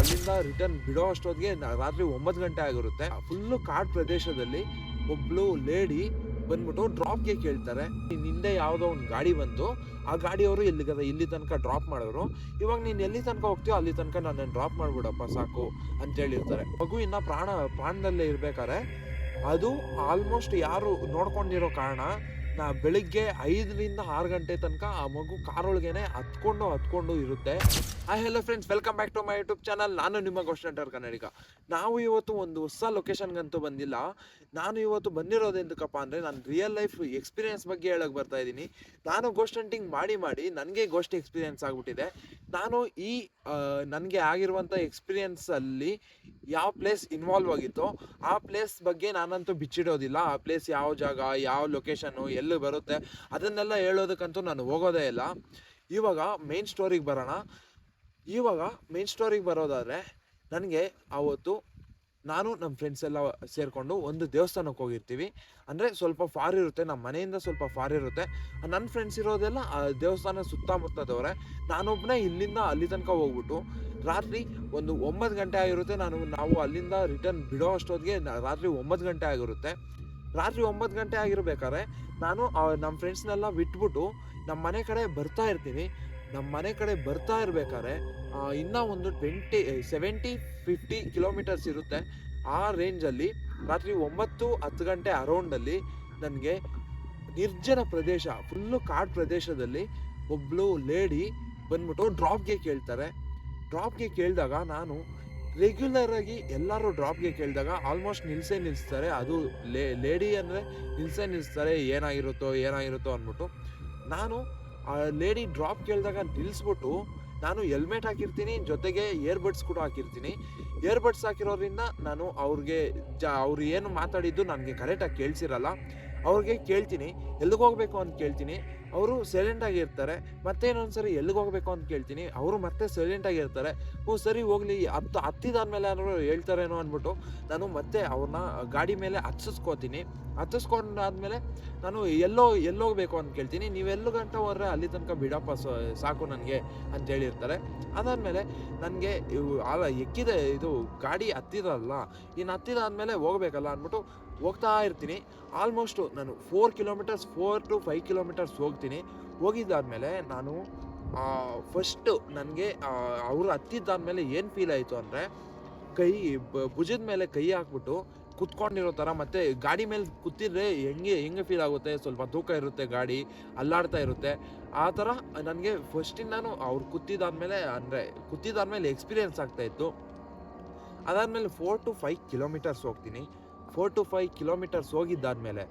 ಅಲ್ಲಿಂದ ರಿಟರ್ನ್ ಬಿಡೋ ಅಷ್ಟೊತ್ತಿಗೆ ರಾತ್ರಿ ಒಂಬತ್ತು ಗಂಟೆ ಆಗಿರುತ್ತೆ. ಫುಲ್ಲು ಕಾಡು ಪ್ರದೇಶದಲ್ಲಿ ಒಬ್ಳು ಲೇಡಿ ಬಂದ್ಬಿಟ್ಟು ಡ್ರಾಪ್ಗೆ ಕೇಳ್ತಾರೆ. ಹಿಂದೆ ಯಾವುದೋ ಒಂದು ಗಾಡಿ ಬಂತು. ಆ ಗಾಡಿಯವರು ಎಲ್ಲಿಗದ, ಇಲ್ಲಿ ತನಕ ಡ್ರಾಪ್ ಮಾಡಿದ್ರು. ಇವಾಗ ನೀನು ಎಲ್ಲಿ ತನಕ ಹೋಗ್ತೀಯೋ ಅಲ್ಲಿ ತನಕ ನನ್ನನ್ನು ಡ್ರಾಪ್ ಮಾಡ್ಬಿಡಪ್ಪ, ಸಾಕು ಅಂತ ಹೇಳಿರ್ತಾರೆ. ಮಗು ಇನ್ನ ಪ್ರಾಣ, ಪ್ರಾಣದಲ್ಲೇ ಇರ್ಬೇಕಾರೆ ಅದು ಆಲ್ಮೋಸ್ಟ್ ಯಾರು ನೋಡ್ಕೊಂಡಿರೋ ಕಾರಣ ನಾ ಬೆಳಿಗ್ಗೆ ಐದರಿಂದ ಆರು ಗಂಟೆ ತನಕ ಆ ಮಗು ಕಾರೊಳಗೇನೆ ಹತ್ಕೊಂಡು ಹತ್ಕೊಂಡು ಇರುತ್ತೆ. Hi hello friends welcome back to my YouTube channel ನಾನು ನಿಮ್ಮ ಗೋಷ್ಠಂಟರ್ ಕನ್ನಡಿಗ. ನಾವು ಇವತ್ತು ಒಂದು ಹೊಸ ಲೊಕೇಶನ್ಗಂತೂ ಬಂದಿಲ್ಲ. ನಾನು ಇವತ್ತು ಬಂದಿರೋದು ಎಂತಕ್ಕಪ್ಪ ಅಂದರೆ ನಾನು ರಿಯಲ್ ಲೈಫ್ ಎಕ್ಸ್ಪೀರಿಯನ್ಸ್ ಬಗ್ಗೆ ಹೇಳಕ್ಕೆ ಬರ್ತಾ ಇದ್ದೀನಿ. ನಾನು ಗೋಸ್ಟ್ ಹಂಟಿಂಗ್ ಮಾಡಿ ಮಾಡಿ ನನಗೆ ಗೋಸ್ಟ್ ಎಕ್ಸ್ಪೀರಿಯನ್ಸ್ ಆಗಿಬಿಟ್ಟಿದೆ. ನಾನು ಈ ನನಗೆ ಆಗಿರುವಂಥ ಎಕ್ಸ್ಪೀರಿಯೆನ್ಸಲ್ಲಿ ಯಾವ ಪ್ಲೇಸ್ ಇನ್ವಾಲ್ವ್ ಆಗಿತ್ತೋ ಆ ಪ್ಲೇಸ್ ಬಗ್ಗೆ ನಾನಂತೂ ಬಿಚ್ಚಿಡೋದಿಲ್ಲ. ಆ ಪ್ಲೇಸ್ ಯಾವ ಜಾಗ, ಯಾವ ಲೊಕೇಶನ್ನು ಎಲ್ಲಿ ಬರುತ್ತೆ. ಅದನ್ನೆಲ್ಲ ಹೇಳೋದಕ್ಕಂತೂ ನಾನು ಹೋಗೋದೇ ಇಲ್ಲ. ಇವಾಗ ಮೇನ್ ಸ್ಟೋರಿಗೆ ಬರೋಣ. ಇವಾಗ ಮೇನ್ ಸ್ಟೋರಿಗೆ ಬರೋದಾದರೆ ನನಗೆ ಆವತ್ತು ನಾನು ನಮ್ಮ ಫ್ರೆಂಡ್ಸ್ ಎಲ್ಲ ಸೇರಿಕೊಂಡು ಒಂದು ದೇವಸ್ಥಾನಕ್ಕೆ ಹೋಗಿರ್ತೀವಿ. ಅಂದರೆ ಸ್ವಲ್ಪ ಫಾರ್ ಇರುತ್ತೆ ನಮ್ಮ ಮನೆಯಿಂದ ಸ್ವಲ್ಪ ಫಾರ್ ಇರುತ್ತೆ. ನನ್ನ ಫ್ರೆಂಡ್ಸ್ ಇರೋದೆಲ್ಲ ಆ ದೇವಸ್ಥಾನ ಸುತ್ತಮುತ್ತದವ್ರೆ. ನಾನೊಬ್ಬನೇ ಇಲ್ಲಿಂದ ಅಲ್ಲಿ ತನಕ ಹೋಗ್ಬಿಟ್ಟು ರಾತ್ರಿ ಒಂದು ಒಂಬತ್ತು ಗಂಟೆ ಆಗಿರುತ್ತೆ. ನಾನು, ನಾವು ಅಲ್ಲಿಂದ ರಿಟರ್ನ್ ಬಿಡೋ ಅಷ್ಟೊತ್ತಿಗೆ ರಾತ್ರಿ ಒಂಬತ್ತು ಗಂಟೆ ಆಗಿರುತ್ತೆ. ರಾತ್ರಿ ಒಂಬತ್ತು ಗಂಟೆ ಆಗಿರ್ಬೇಕಾದ್ರೆ ನಾನು ನಮ್ಮ ಫ್ರೆಂಡ್ಸ್ನೆಲ್ಲ ಬಿಟ್ಬಿಟ್ಟು ನಮ್ಮ ಮನೆ ಕಡೆ ಬರ್ತಾ ಇರ್ತೀನಿ. ನಮ್ಮ ಮನೆ ಕಡೆ ಬರ್ತಾ ಇರ್ಬೇಕಾದ್ರೆ ಇನ್ನೂ ಒಂದು ಟ್ವೆಂಟಿ ಸೆವೆಂಟಿ ಫಿಫ್ಟಿ ಕಿಲೋಮೀಟರ್ಸ್ ಇರುತ್ತೆ. ಆ ರೇಂಜಲ್ಲಿ ರಾತ್ರಿ ಒಂಬತ್ತು, ಹತ್ತು ಗಂಟೆ ಅರೌಂಡಲ್ಲಿ ನನಗೆ ನಿರ್ಜನ ಪ್ರದೇಶ ಫುಲ್ಲು ಕಾಡು ಪ್ರದೇಶದಲ್ಲಿ ಒಬ್ಬಳು ಲೇಡಿ ಬಂದ್ಬಿಟ್ಟು ಡ್ರಾಪ್ಗೆ ಕೇಳ್ತಾರೆ. ಡ್ರಾಪ್ಗೆ ಕೇಳಿದಾಗ ನಾನು ರೆಗ್ಯುಲರ್ ಆಗಿ ಎಲ್ಲರೂ ಡ್ರಾಪ್ಗೆ ಕೇಳಿದಾಗ ಆಲ್ಮೋಸ್ಟ್ ನಿಲ್ಸೇ ನಿಲ್ಲಿಸ್ತಾರೆ ಅದು ಲೇ ಲೇಡಿ ಅಂದರೆ ನಿಲ್ಸೇ ನಿಲ್ಲಿಸ್ತಾರೆ ಏನಾಗಿರುತ್ತೋ ಏನಾಗಿರುತ್ತೋ ಅಂದ್ಬಿಟ್ಟು. ನಾನು, ಆ ಲೇಡಿ ಡ್ರಾಪ್ ಕೇಳಿದಾಗ ನಿಲ್ಲಿಸ್ಬಿಟ್ಟು ನಾನು ಹೆಲ್ಮೆಟ್ ಹಾಕಿರ್ತೀನಿ, ಜೊತೆಗೆ ಇಯರ್ಬಡ್ಸ್ ಕೂಡ ಹಾಕಿರ್ತೀನಿ. ಇಯರ್ಬಡ್ಸ್ ಹಾಕಿರೋದ್ರಿಂದ ನಾನು ಅವ್ರಿಗೆ ಜ, ಅವ್ರು ಏನು ಮಾತಾಡಿದ್ದು ನನಗೆ ಕರೆಕ್ಟಾಗಿ ಕೇಳಿಸಿರಲ್ಲ. ಅವ್ರಿಗೆ ಕೇಳ್ತೀನಿ, ಎಲ್ಲಿಗೆ ಹೋಗಬೇಕು ಅಂತ ಕೇಳ್ತೀನಿ. ಅವರು ಸೈಲೆಂಟ್ ಆಗಿರ್ತಾರೆ ಮತ್ತೆ ಇನ್ನೊಂದ್ಸರಿ ಎಲ್ಲಿಗೆ ಹೋಗ್ಬೇಕು ಅಂತ ಕೇಳ್ತೀನಿ. ಅವರು ಮತ್ತೆ ಸೈಲೆಂಟ್ ಆಗಿರ್ತಾರೆ ಹ್ಞೂ, ಸರಿ ಹೋಗ್ಲಿ. ಹತ್ತು, ಹತ್ತಿದಾದ್ಮೇಲೆ ಏನಾದ್ರು ಹೇಳ್ತಾರೇನೋ ಅಂದ್ಬಿಟ್ಟು ನಾನು ಮತ್ತೆ ಅವ್ರನ್ನ ಗಾಡಿ ಮೇಲೆ ಹತ್ತಿಸ್ಕೋತೀನಿ ಹತ್ತಿಸ್ಕೊಂಡಾದ್ಮೇಲೆ ನಾನು ಎಲ್ಲೋ ಹೋಗ್ಬೇಕು ಅಂತ ಕೇಳ್ತೀನಿ. ನೀವು ಗಂಟ ಹೋದ್ರೆ ಅಲ್ಲಿ ತನಕ ಬಿಡಪ್ಪ ಸಾಕು ನನಗೆ ಅಂತ ಹೇಳಿರ್ತಾರೆ. ಅದಾದಮೇಲೆ ನನಗೆ ಆ ಎಕ್ಕಿದೆ. ಇದು ಗಾಡಿ ಹತ್ತಿದಲ್ಲ ಇನ್ನು ಹತ್ತಿದಾದ್ಮೇಲೆ ಹೋಗಬೇಕಲ್ಲ ಅಂದ್ಬಿಟ್ಟು ಹೋಗ್ತಾ ಇರ್ತೀನಿ. ಆಲ್ಮೋಸ್ಟು ನಾನು four kilometres four to five kilometres ಹೋಗ್ತೀನಿ. ಹೋಗಿದ್ದಾದಮೇಲೆ ನಾನು ಫಸ್ಟು ನನಗೆ ಅವರು ಹತ್ತಿದ್ದಾದ್ಮೇಲೆ ಏನು ಫೀಲ್ ಆಯಿತು ಅಂದರೆ, ಕೈ ಭುಜದ ಮೇಲೆ ಕೈ ಹಾಕ್ಬಿಟ್ಟು ಕುತ್ಕೊಂಡಿರೋ ಥರ ಮತ್ತು ಗಾಡಿ ಮೇಲೆ ಕೂತಿದ್ರೆ ಹೆಂಗೆ ಹೆಂಗೆ ಫೀಲ್ ಆಗುತ್ತೆ? ಸ್ವಲ್ಪ ತೂಕ ಇರುತ್ತೆ ಗಾಡಿ, ಅಲ್ಲಾಡ್ತಾ ಇರುತ್ತೆ. ಆ ಥರ ನನಗೆ ಫಸ್ಟಿಂದಾನು ಅವ್ರು ಕೂತಿದ್ದಾದ್ಮೇಲೆ ಅಂದರೆ, ಕೂತಿದ್ದಾದ್ಮೇಲೆ ಎಕ್ಸ್ಪೀರಿಯೆನ್ಸ್ ಆಗ್ತಾಯಿತ್ತು ಅದಾದಮೇಲೆ ಫೋರ್ ಟು ಫೈವ್ ಕಿಲೋಮೀಟರ್ಸ್ ಹೋಗ್ತೀನಿ. ಫೋರ್ ಟು ಫೈವ್ ಕಿಲೋಮೀಟರ್ಸ್ ಹೋಗಿದ್ದಾದ್ಮೇಲೆ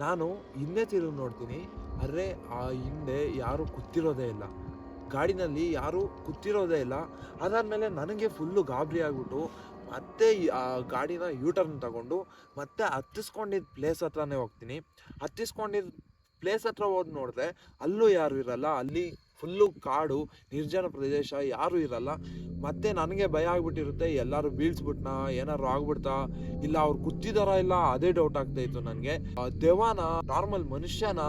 ನಾನು ಹಿಂದೆ ತಿರುಗಿ ನೋಡ್ತೀನಿ. ಅರೆ ಆ ಹಿಂದೆ ಯಾರು ಕೂತಿರೋದೇ ಇಲ್ಲ. ಗಾಡಿನಲ್ಲಿ ಯಾರು ಕೂತಿರೋದೇ ಇಲ್ಲ. ಅದಾದಮೇಲೆ ನನಗೆ ಫುಲ್ಲು ಗಾಬರಿ ಆಗಿಬಿಟ್ಟು ಮತ್ತೆ ಆ ಗಾಡಿನ ಯೂಟರ್ನ್ ತಗೊಂಡು ಮತ್ತೆ ಹತ್ತಿಸ್ಕೊಂಡಿದ್ದ ಪ್ಲೇಸ್ ಹತ್ರನೇ ಹೋಗ್ತೀನಿ. ಹತ್ತಿಸ್ಕೊಂಡಿದ್ದ ಪ್ಲೇಸ್ ಹತ್ರ ಹೋಗಿ ನೋಡಿದ್ರೆ ಅಲ್ಲೂ ಯಾರು ಇರಲ್ಲ. ಅಲ್ಲಿ ಫುಲ್ಲು ಕಾಡು, ನಿರ್ಜನ ಪ್ರದೇಶ, ಯಾರೂ ಇರಲ್ಲ. ಮತ್ತೆ ನನಗೆ ಭಯ ಆಗಿಬಿಟ್ಟಿರುತ್ತೆ, ಎಲ್ಲರೂ ಬೀಳ್ಸ್ಬಿಟ್ನಾ ಏನಾದ್ರು ಆಗ್ಬಿಡ್ತಾ? ಇಲ್ಲ, ಅವ್ರು ಕೂತಿದಾರ ಇಲ್ಲ, ಅದೇ ಡೌಟ್ ಆಗ್ತಾ ಇತ್ತು ನನಗೆ. ದೇವಾನ ನಾರ್ಮಲ್ ಮನುಷ್ಯನ,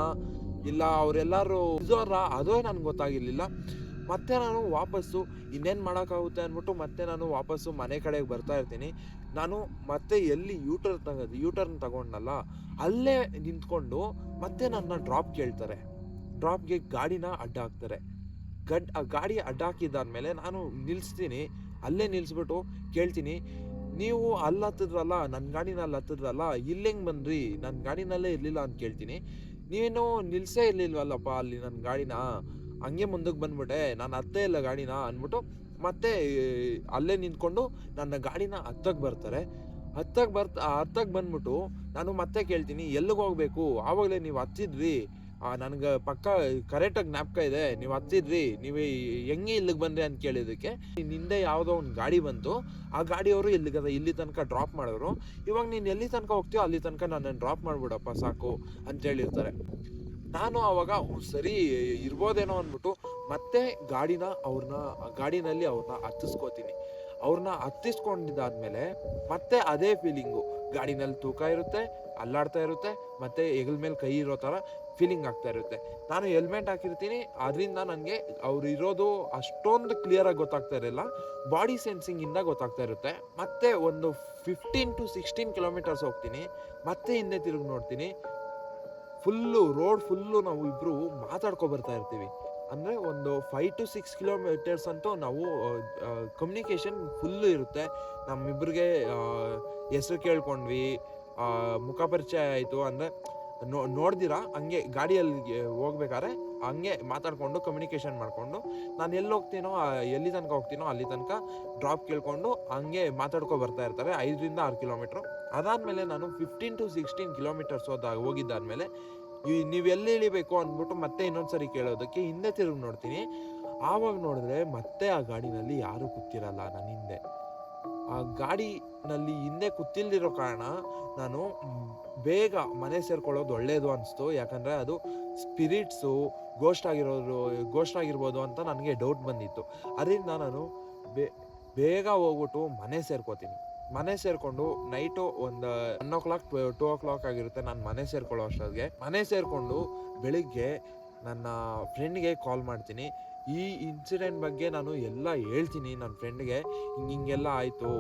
ಇಲ್ಲ, ಅವರೆಲ್ಲರೂ ಇದಾರ ಅದೇ ನನಗೆ ಗೊತ್ತಾಗಿರ್ಲಿಲ್ಲ. ಮತ್ತೆ ನಾನು ವಾಪಸ್ಸು, ಇನ್ನೇನು ಮಾಡೋಕ್ಕಾಗುತ್ತೆ ಅಂದ್ಬಿಟ್ಟು ಮತ್ತೆ ನಾನು ವಾಪಸ್ಸು ಮನೆ ಕಡೆಗೆ ಬರ್ತಾ ಇರ್ತೀನಿ. ನಾನು ಮತ್ತೆ ಎಲ್ಲಿ ಯೂಟರ್ ತಗೋದು ಯೂಟರ್ನ್ ತಗೊಂಡಲ್ಲ ಅಲ್ಲೇ ನಿಂತ್ಕೊಂಡು ಮತ್ತೆ ನನ್ನ ಡ್ರಾಪ್ ಕೇಳ್ತಾರೆ. ಡ್ರಾಪ್ಗೆ ಗಾಡಿನ ಅಡ್ಡ ಹಾಕ್ತಾರೆ ಗಡ್, ಆ ಗಾಡಿ ಅಡ್ಡ ಹಾಕಿದ್ದಾದ್ಮೇಲೆ ನಾನು ನಿಲ್ಲಿಸ್ತೀನಿ ಅಲ್ಲೇ ನಿಲ್ಲಿಸ್ಬಿಟ್ಟು ಕೇಳ್ತೀನಿ, ನೀವು ಅಲ್ಲಿ ಹತ್ತಿದ್ರಲ್ಲ ನನ್ನ ಗಾಡಿನ ಅಲ್ಲಿ ಹತ್ತಿದ್ರಲ್ಲ ಇಲ್ಲೆಂಗೆ ಬಂದ್ರಿ ನನ್ನ ಗಾಡಿನಲ್ಲೇ ಇರಲಿಲ್ಲ ಅಂತ ಕೇಳ್ತೀನಿ. ನೀವೇನು ನಿಲ್ಲಿಸೇ ಇರಲಿಲ್ವಲ್ಲಪ್ಪ ಅಲ್ಲಿ ನನ್ನ ಗಾಡಿನ? ಹಂಗೆ ಮುಂದಕ್ಕೆ ಬಂದ್ಬಿಟ್ಟೆ, ನಾನು ಹತ್ತೇ ಇಲ್ಲ ಗಾಡಿನ, ಅಂದ್ಬಿಟ್ಟು ಮತ್ತೆ, ಅಲ್ಲೇ ನಿಂತ್ಕೊಂಡು ನನ್ನ ಗಾಡಿನ ಹತ್ತಕ್ಕೆ ಬರ್ತಾರೆ. ಹತ್ತಕ್ಕೆ ಬರ್ತ ಹತ್ತಕ್ಕೆ ಬಂದ್ಬಿಟ್ಟು ನಾನು ಮತ್ತೆ ಕೇಳ್ತೀನಿ, ಎಲ್ಲಿಗೆ ಹೋಗ್ಬೇಕು? ಆವಾಗಲೇ ನೀವು ಹತ್ತಿದ್ರಿ. ನನಗೆ ಪಕ್ಕ ಕರೆಕ್ಟಾಗಿ ಜ್ಞಾಪಕ ಇದೆ. ನೀವು ಹತ್ತಿದ್ರಿ, ನೀವು ಹೆಂಗೆ ಇಲ್ಲಿಗೆ ಬಂದ್ರಿ ಅಂತ ಕೇಳಿದ್ದಕ್ಕೆ ನಿಂದೆ ಯಾವುದೋ ಒಂದು ಗಾಡಿ ಬಂತು. ಆ ಗಾಡಿಯವರು ಇಲ್ಲಿಗೆ ಇಲ್ಲಿ ತನಕ ಡ್ರಾಪ್ ಮಾಡಿದ್ರು. ಇವಾಗ ನೀನು ಎಲ್ಲಿ ತನಕ ಹೋಗ್ತೀಯೋ ಅಲ್ಲಿ ತನಕ ನನ್ನನ್ನು ಡ್ರಾಪ್ ಮಾಡಿಬಿಡಪ್ಪ ಸಾಕು ಅಂತ ಹೇಳಿರ್ತಾರೆ. ನಾನು ಆವಾಗ ಸರಿ ಇರ್ಬೋದೇನೋ ಅಂದ್ಬಿಟ್ಟು ಮತ್ತೆ ಗಾಡಿನ ಅವ್ರನ್ನ ಗಾಡಿನಲ್ಲಿ ಅವ್ರನ್ನ ಹತ್ತಿಸ್ಕೋತೀನಿ. ಅವ್ರನ್ನ ಹತ್ತಿಸ್ಕೊಂಡಿದ್ದಾದ್ಮೇಲೆ ಮತ್ತೆ ಅದೇ ಫೀಲಿಂಗು ಗಾಡಿನಲ್ಲಿ ತೂಕ ಇರುತ್ತೆ ಅಲ್ಲಾಡ್ತಾ ಇರುತ್ತೆ, ಮತ್ತು ಹೆಗಲ ಮೇಲೆ ಕೈ ಇರೋ ಥರ ಫೀಲಿಂಗ್ ಆಗ್ತಾ ಇರುತ್ತೆ. ನಾನು ಹೆಲ್ಮೆಟ್ ಹಾಕಿರ್ತೀನಿ ಅದರಿಂದ ನನಗೆ ಅವ್ರು ಇರೋದು ಅಷ್ಟೊಂದು ಕ್ಲಿಯರಾಗಿ ಗೊತ್ತಾಗ್ತಾ ಇರಲಿಲ್ಲ ಬಾಡಿ ಸೆನ್ಸಿಂಗಿಂದ ಗೊತ್ತಾಗ್ತಾ ಇರುತ್ತೆ. ಮತ್ತೆ ಒಂದು ಫಿಫ್ಟೀನ್ ಟು ಸಿಕ್ಸ್ಟೀನ್ ಕಿಲೋಮೀಟರ್ಸ್ ಹೋಗ್ತೀನಿ, ಮತ್ತೆ ಹಿಂದೆ ತಿರುಗಿ ನೋಡ್ತೀನಿ. ಫುಲ್ಲು ರೋಡ್ ಫುಲ್ಲು ನಾವು ಇಬ್ಬರು ಮಾತಾಡ್ಕೊ ಬರ್ತಾ ಇರ್ತೀವಿ. ಅಂದರೆ ಒಂದು ಫೈವ್ ಟು ಸಿಕ್ಸ್ ಕಿಲೋಮೀಟರ್ಸ್ ಅಂತೂ ನಾವು ಕಮ್ಯುನಿಕೇಷನ್ ಫುಲ್ಲು ಇರುತ್ತೆ. ನಮ್ಮಿಬ್ರಿಗೆ ಹೆಸರು ಕೇಳ್ಕೊಂಡ್ವಿ ಆ, ಮುಖ ಪರಿಚಯ ಆಯಿತು ಅಂದರೆ ನೋ ನೋಡ್ದಿರಾ? ಹಂಗೆ ಗಾಡಿಯಲ್ಲಿ ಹೋಗ್ಬೇಕಾದ್ರೆ ಹಂಗೆ ಮಾತಾಡಿಕೊಂಡು ಕಮ್ಯುನಿಕೇಷನ್ ಮಾಡಿಕೊಂಡು ನಾನು ಎಲ್ಲಿ ಹೋಗ್ತೀನೋ ಎಲ್ಲಿ ತನಕ ಹೋಗ್ತೀನೋ ಅಲ್ಲಿ ತನಕ ಡ್ರಾಪ್ ಕೇಳಿಕೊಂಡು ಹಂಗೆ ಮಾತಾಡ್ಕೊ ಬರ್ತಾ ಇರ್ತಾರೆ ಐದರಿಂದ ಆರು ಕಿಲೋಮೀಟ್ರು ಅದಾದಮೇಲೆ ನಾನು ಫಿಫ್ಟೀನ್ ಟು ಸಿಕ್ಸ್ಟೀನ್ ಕಿಲೋಮೀಟರ್ಸ್ ಹೋದಾಗ ಹೋಗಿದ್ದಾದ್ಮೇಲೆ ನೀವು ಎಲ್ಲಿ ಇಳಿಬೇಕು ಅಂದ್ಬಿಟ್ಟು ಮತ್ತೆ ಇನ್ನೊಂದು ಸರಿ ಕೇಳೋದಕ್ಕೆ ಹಿಂದೆ ತಿರುಗಿ ನೋಡ್ತೀನಿ. ಆವಾಗ ನೋಡಿದ್ರೆ ಮತ್ತೆ ಆ ಗಾಡಿನಲ್ಲಿ ಯಾರೂ ಕೂತಿರಲ್ಲ ನನ್ನ ಹಿಂದೆ. ಆ ಗಾಡಿನಲ್ಲಿ ಹಿಂದೆ ಕೂತಿಲ್ದಿರೋ ಕಾರಣ ನಾನು ಬೇಗ ಮನೆ ಸೇರ್ಕೊಳ್ಳೋದು ಒಳ್ಳೆಯದು ಅನಿಸ್ತು. ಯಾಕಂದರೆ ಅದು ಸ್ಪಿರಿಟ್ಸು ಗೋಸ್ಟ್ ಆಗಿರೋದು ಗೋಸ್ಟ್ ಆಗಿರ್ಬೋದು ಅಂತ ನನಗೆ ಡೌಟ್ ಬಂದಿತ್ತು. ಅದರಿಂದ ನಾನು ಬೇ, ಬೇಗ ಹೋಗ್ಬಿಟ್ಟು ಮನೆ ಸೇರ್ಕೋತೀನಿ. ಮನೆ ಸೇರಿಕೊಂಡು ನೈಟು ಒಂದು one o'clock two o'clock ಆಗಿರುತ್ತೆ ನಾನು ಮನೆ ಸೇರ್ಕೊಳ್ಳೋ ಅಷ್ಟೊತ್ತಿಗೆ ಮನೆ ಸೇರಿಕೊಂಡು ಬೆಳಿಗ್ಗೆ ನನ್ನ ಫ್ರೆಂಡ್ಗೆ ಕಾಲ್ ಮಾಡ್ತೀನಿ. ಈ ಇನ್ಸಿಡೆಂಟ್ ಬಗ್ಗೆ ನಾನು ಎಲ್ಲ ಹೇಳ್ತೀನಿ ನನ್ನ ಫ್ರೆಂಡ್ಗೆ ಹಿಂಗೆ ಹಿಂಗೆಲ್ಲ ಆಯಿತು.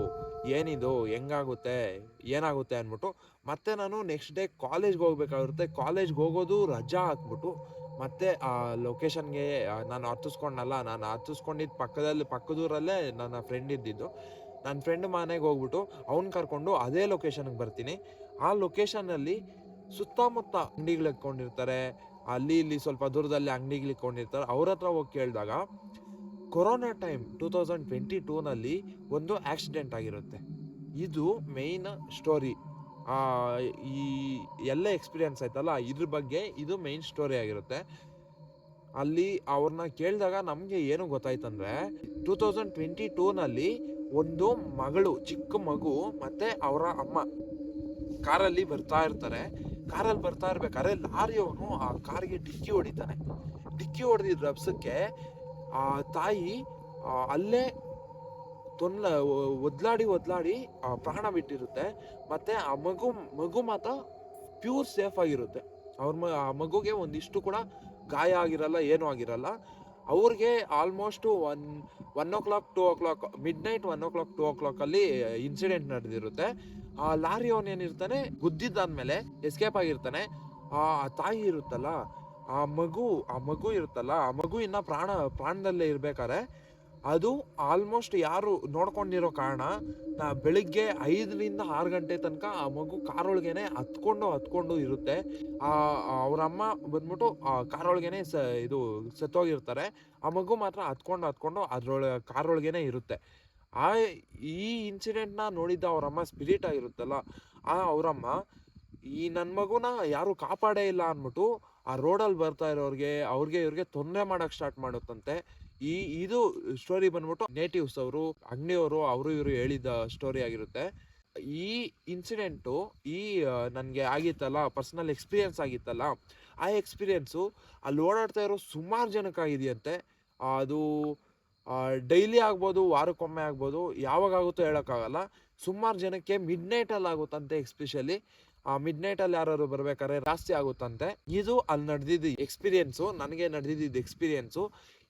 ಏನಿದು? ಹೆಂಗಾಗುತ್ತೆ? ಏನಾಗುತ್ತೆ ಅಂದ್ಬಿಟ್ಟು. ಮತ್ತೆ ನಾನು ನೆಕ್ಸ್ಟ್ ಡೇ ಕಾಲೇಜ್ಗೆ ಹೋಗ್ಬೇಕಾಗಿರುತ್ತೆ. ಕಾಲೇಜ್ಗೆ ಹೋಗೋದು ರಜಾ ಹಾಕ್ಬಿಟ್ಟು. ಮತ್ತೆ ಆ ಲೊಕೇಶನ್ಗೆ ನಾನು ಹತ್ತಿಸ್ಕೊಂಡಲ್ಲ ನಾನು ಹತ್ತಿಸ್ಕೊಂಡಿದ್ದು ಪಕ್ಕದಲ್ಲಿ, ಪಕ್ಕದೂರಲ್ಲೇ ನನ್ನ ಫ್ರೆಂಡ್ ಇದ್ದಿದ್ದು. ನನ್ನ ಫ್ರೆಂಡ್ ಮನೆಗೆ ಹೋಗ್ಬಿಟ್ಟು ಅವ್ನ ಕರ್ಕೊಂಡು ಅದೇ ಲೊಕೇಶನ್ಗೆ ಬರ್ತೀನಿ. ಆ ಲೊಕೇಶನಲ್ಲಿ ಸುತ್ತಮುತ್ತ ಅಂಗಡಿಗಳು ಇಟ್ಕೊಂಡಿರ್ತಾರೆ ಅಲ್ಲಿ ಇಲ್ಲಿ ಸ್ವಲ್ಪ ದೂರದಲ್ಲಿ ಅಂಗಡಿಗಳು ಕೊಂಡಿರ್ತಾರೆ. ಅವ್ರ ಹತ್ರ ಹೋಗಿ ಕೇಳಿದಾಗ corona time two thousand twenty ಟೂನಲ್ಲಿ ಒಂದು ಆಕ್ಸಿಡೆಂಟ್ ಆಗಿರುತ್ತೆ. ಇದು ಮೇಯ್ನ್ ಸ್ಟೋರಿ. ಈ ಎಲ್ಲ ಎಕ್ಸ್ಪೀರಿಯನ್ಸ್ ಆಯ್ತಲ್ಲ, ಇದ್ರ ಬಗ್ಗೆ ಇದು ಮೇಯ್ನ್ ಸ್ಟೋರಿ ಆಗಿರುತ್ತೆ. ಅಲ್ಲಿ ಅವ್ರನ್ನ ಕೇಳಿದಾಗ ನಮಗೆ ಏನು ಗೊತ್ತಾಯ್ತಂದ್ರೆ, ಟೂ ತೌಸಂಡ್ ಟ್ವೆಂಟಿ ಟೂನಲ್ಲಿ ಒಂದು ಮಗಳು, ಚಿಕ್ಕ ಮಗು ಮತ್ತೆ ಅವರ ಅಮ್ಮ ಕಾರಲ್ಲಿ ಬರ್ತಾ ಇರ್ತಾರೆ. ಕಾರಲ್ಲಿ ಬರ್ತಾ ಇರ್ಬೇಕಾದ್ರೆ ಲಾರಿಯವನು ಆ ಕಾರಿಗೆ ಡಿಕ್ಕಿ ಹೊಡಿತಾನೆ. ಡಿಕ್ಕಿ ಹೊಡೆದಿದ್ದ ರಭಸಕ್ಕೆ ಆ ತಾಯಿ ಅಲ್ಲೇ ತೊನ್ಲ ಒದ್ಲಾಡಿ ಒದ್ಲಾಡಿ ಆ, ಪ್ರಾಣ ಬಿಟ್ಟಿರುತ್ತೆ. ಮತ್ತೆ ಆ ಮಗು ಮಗು ಮಾತ್ರ ಪ್ಯೂರ್ ಸೇಫ್ ಆಗಿರುತ್ತೆ. ಅವ್ರ ಮ ಆ ಮಗುಗೆ ಒಂದಿಷ್ಟು ಕೂಡ ಗಾಯ ಆಗಿರಲ್ಲ ಏನೂ ಆಗಿರಲ್ಲ. ಅವ್ರಿಗೆ almost one one o'clock two o'clock midnight one o'clock two ಓ ಕ್ಲಾಕಲ್ಲಿ ಇನ್ಸಿಡೆಂಟ್ ನಡೆದಿರುತ್ತೆ. ಆ ಲಾರಿ ಅವನ್ ಏನಿರ್ತಾನೆ, ಗುದ್ದಿದ್ದಾದ್ಮೇಲೆ ಎಸ್ಕೇಪ್ ಆಗಿರ್ತಾನೆ. ಆ ತಾಯಿ ಇರುತ್ತಲ್ಲ, ಆ ಮಗು ಆ ಮಗು ಇರುತ್ತಲ್ಲ, ಆ ಮಗು ಇನ್ನ ಪ್ರಾಣ, ಪ್ರಾಣದಲ್ಲೇ ಇರ್ಬೇಕಾದ್ರೆ ಅದು ಆಲ್ಮೋಸ್ಟ್ ಯಾರು ನೋಡ್ಕೊಂಡಿರೋ ಕಾರಣ, ನಾ ಬೆಳಿಗ್ಗೆ ಐದರಿಂದ ಆರು ಗಂಟೆ ತನಕ ಆ ಮಗು ಕಾರೊಳಗೇನೆ ಹತ್ಕೊಂಡು ಹತ್ಕೊಂಡು ಇರುತ್ತೆ. ಆ ಅವ್ರ ಅಮ್ಮ ಬಂದ್ಬಿಟ್ಟು ಕಾರೊಳಗೇನೆ ಸ, ಇದು ಸತ್ತೋಗಿರ್ತಾರೆ. ಆ ಮಗು ಮಾತ್ರ ಹತ್ಕೊಂಡು ಹತ್ಕೊಂಡು ಅದ್ರೊಳ, ಕಾರೊಳಗೇನೆ ಇರುತ್ತೆ. ಆ, ಈ ಇನ್ಸಿಡೆಂಟ್ನ ನೋಡಿದ್ದ ಅವರಮ್ಮ ಸ್ಪಿರಿಟ್ ಆಗಿರುತ್ತಲ್ಲ, ಆ ಅವರಮ್ಮ, ಈ ನನ್ನ ಮಗುನ ಯಾರು ಕಾಪಾಡೇ ಇಲ್ಲ ಅಂದ್ಬಿಟ್ಟು ಆ ರೋಡಲ್ಲಿ ಬರ್ತಾ ಇರೋರಿಗೆ, ಅವ್ರಿಗೆ, ಇವ್ರಿಗೆ ತೊಂದರೆ ಮಾಡೋಕ್ಕೆ ಸ್ಟಾರ್ಟ್ ಮಾಡುತ್ತಂತೆ. ಈ, ಇದು ಸ್ಟೋರಿ ಬಂದ್ಬಿಟ್ಟು ನೇಟಿವ್ಸ್ ಅವರು ಅಂಗಡಿಯವರು ಅವರು ಇವರು ಹೇಳಿದ ಸ್ಟೋರಿ ಆಗಿರುತ್ತೆ. ಈ ಇನ್ಸಿಡೆಂಟು ಈ ನನಗೆ ಆಗಿತ್ತಲ್ಲ ಪರ್ಸನಲ್ ಎಕ್ಸ್ಪೀರಿಯನ್ಸ್ ಆಗಿತ್ತಲ್ಲ, ಆ ಎಕ್ಸ್ಪೀರಿಯನ್ಸು ಅಲ್ಲಿ ಓಡಾಡ್ತಾ ಇರೋ ಸುಮಾರು ಜನಕ್ಕಾಗಿದೆಯಂತೆ ಅದು ಡೈಲಿ ಆಗ್ಬೋದು, ವಾರಕ್ಕೊಮ್ಮೆ ಆಗ್ಬೋದು ಯಾವಾಗ ಆಗುತ್ತೋ ಹೇಳೋಕ್ಕಾಗಲ್ಲ. ಸುಮಾರು ಜನಕ್ಕೆ ಮಿಡ್ ನೈಟಲ್ಲಿ ಆಗುತ್ತಂತೆ ಎಕ್ಸ್ಪೆಷಲಿ ಆ ಮಿಡ್ ನೈಟಲ್ಲಿ ಯಾರು ಬರ್ಬೇಕಾದ್ರೆ ಜಾಸ್ತಿ ಆಗುತ್ತಂತೆ. ಇದು ಅಲ್ಲಿ ನಡೆದಿದ್ದು ಎಕ್ಸ್ಪೀರಿಯೆನ್ಸು ನನಗೆ ನಡೆದಿದ್ದು ಎಕ್ಸ್ಪೀರಿಯನ್ಸು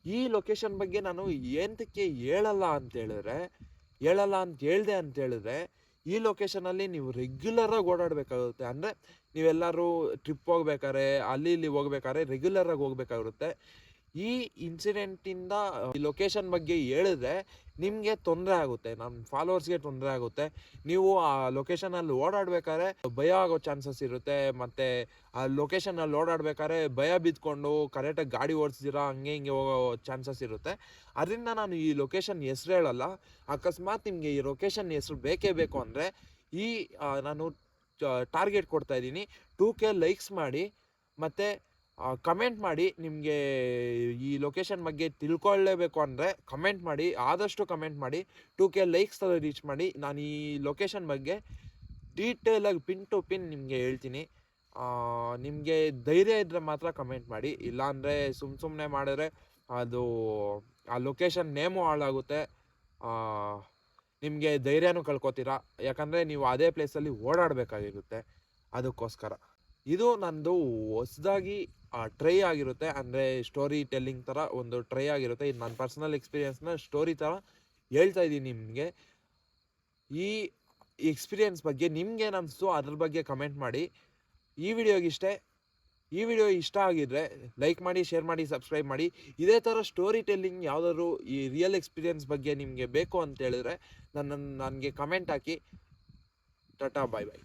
ಈ ಲೊಕೇಶನ್ ಬಗ್ಗೆ ನಾನು ಏನಕ್ಕೆ ಹೇಳಲ್ಲ ಅಂತ ಹೇಳಿದ್ರೆ, ಹೇಳಲ್ಲ ಅಂತ ಹೇಳಿದೆ ಅಂತ ಹೇಳಿದ್ರೆ, ಈ ಲೊಕೇಶನಲ್ಲಿ ನೀವು ರೆಗ್ಯುಲರಾಗಿ ಓಡಾಡಬೇಕಾಗುತ್ತೆ. ಅಂದರೆ ನೀವೆಲ್ಲರೂ ಟ್ರಿಪ್ ಹೋಗ್ಬೇಕಾದ್ರೆ, ಅಲ್ಲಿ ಇಲ್ಲಿ ಹೋಗ್ಬೇಕಾದ್ರೆ ರೆಗ್ಯುಲರಾಗಿ ಹೋಗ್ಬೇಕಾಗಿರುತ್ತೆ ಈ ಇನ್ಸಿಡೆಂಟಿಂದ ಈ ಲೊಕೇಶನ್ ಬಗ್ಗೆ ಹೇಳಿದ್ರೆ ನಿಮಗೆ ತೊಂದರೆ ಆಗುತ್ತೆ ನಮ್ಮ ಫಾಲೋವರ್ಸ್ಗೆ ತೊಂದರೆ ಆಗುತ್ತೆ. ನೀವು ಆ ಲೊಕೇಶನಲ್ಲಿ ಓಡಾಡ್ಬೇಕಾದ್ರೆ ಭಯ ಆಗೋ ಚಾನ್ಸಸ್ ಇರುತ್ತೆ, ಮತ್ತು ಆ ಲೊಕೇಶನಲ್ಲಿ ಓಡಾಡ್ಬೇಕಾದ್ರೆ ಭಯ ಬಿದ್ಕೊಂಡು ಕರೆಕ್ಟಾಗಿ ಗಾಡಿ ಓಡಿಸಿದಿರಾ ಹಂಗೆ ಹಿಂಗೆ ಹೋಗೋ ಚಾನ್ಸಸ್ ಇರುತ್ತೆ. ಅದರಿಂದ ನಾನು ಈ ಲೊಕೇಶನ್ ಹೆಸ್ರು ಹೇಳಲ್ಲ, ಅಕಸ್ಮಾತ್ ನಿಮಗೆ ಈ ಲೊಕೇಶನ್ ಹೆಸ್ರು ಬೇಕೇ ಬೇಕು ಅಂದರೆ ಈ ನಾನು ಟಾರ್ಗೆಟ್ ಕೊಡ್ತಾ ಇದ್ದೀನಿ. ಟೂ ಕೆ ಲೈಕ್ಸ್ ಮಾಡಿ, ಮತ್ತು ಕಮೆಂಟ್ ಮಾಡಿ ನಿಮಗೆ ಈ ಲೊಕೇಶನ್ ಬಗ್ಗೆ ತಿಳ್ಕೊಳ್ಳೇಬೇಕು ಅಂದರೆ ಕಮೆಂಟ್ ಮಾಡಿ, ಆದಷ್ಟು ಕಮೆಂಟ್ ಮಾಡಿ ಟು ಕೆ ಲೈಕ್ಸ್ ರೀಚ್ ಮಾಡಿ. ನಾನು ಈ ಲೊಕೇಶನ್ ಬಗ್ಗೆ ಡೀಟೇಲಾಗಿ ಪಿನ್ ಟು ಪಿನ್ ನಿಮಗೆ ಹೇಳ್ತೀನಿ. ನಿಮಗೆ ಧೈರ್ಯ ಇದ್ದರೆ ಮಾತ್ರ ಕಮೆಂಟ್ ಮಾಡಿ. ಇಲ್ಲಾಂದರೆ ಸುಮ್ಮ ಸುಮ್ಮನೆ ಮಾಡಿದ್ರೆ ಅದು ಆ ಲೊಕೇಶನ್ ನೇಮು ಹಾಳಾಗುತ್ತೆ. ನಿಮಗೆ ಧೈರ್ಯನೂ ಕಳ್ಕೊತೀರಾ? ಯಾಕಂದರೆ ನೀವು ಅದೇ ಪ್ಲೇಸಲ್ಲಿ ಓಡಾಡಬೇಕಾಗಿರುತ್ತೆ. ಅದಕ್ಕೋಸ್ಕರ. ಇದು ನಂದು ಹೊಸದಾಗಿ ಟ್ರೈ ಆಗಿರುತ್ತೆ. ಅಂದರೆ ಸ್ಟೋರಿ ಟೆಲ್ಲಿಂಗ್ ಥರ ಒಂದು ಟ್ರೈ ಆಗಿರುತ್ತೆ. ಇದು ನನ್ನ ಪರ್ಸನಲ್ ಎಕ್ಸ್ಪೀರಿಯೆನ್ಸ್ನ ಸ್ಟೋರಿ ಥರ ಹೇಳ್ತಾ ಇದ್ದೀನಿ ನಿಮಗೆ. ಈ ಎಕ್ಸ್ಪೀರಿಯೆನ್ಸ್ ಬಗ್ಗೆ ನಿಮ್ಗೆ ಅನಿಸ್ತು ಅದ್ರ ಬಗ್ಗೆ ಕಮೆಂಟ್ ಮಾಡಿ. ಈ ವಿಡಿಯೋಗಿಷ್ಟೇ ಈ ವಿಡಿಯೋ ಇಷ್ಟ ಆಗಿದ್ರೆ ಲೈಕ್ ಮಾಡಿ ಶೇರ್ ಮಾಡಿ ಸಬ್ಸ್ಕ್ರೈಬ್ ಮಾಡಿ. ಇದೇ ಥರ ಸ್ಟೋರಿ ಟೆಲ್ಲಿಂಗ್ ಯಾವುದಾದ್ರು ಈ ರಿಯಲ್ ಎಕ್ಸ್ಪೀರಿಯೆನ್ಸ್ ಬಗ್ಗೆ ನಿಮಗೆ ಬೇಕು ಅಂತ ಹೇಳಿದ್ರೆ ನನ್ನ ನನಗೆ ಕಮೆಂಟ್ ಹಾಕಿ. ಟಾಟಾ ಬಾಯ್ ಬಾಯ್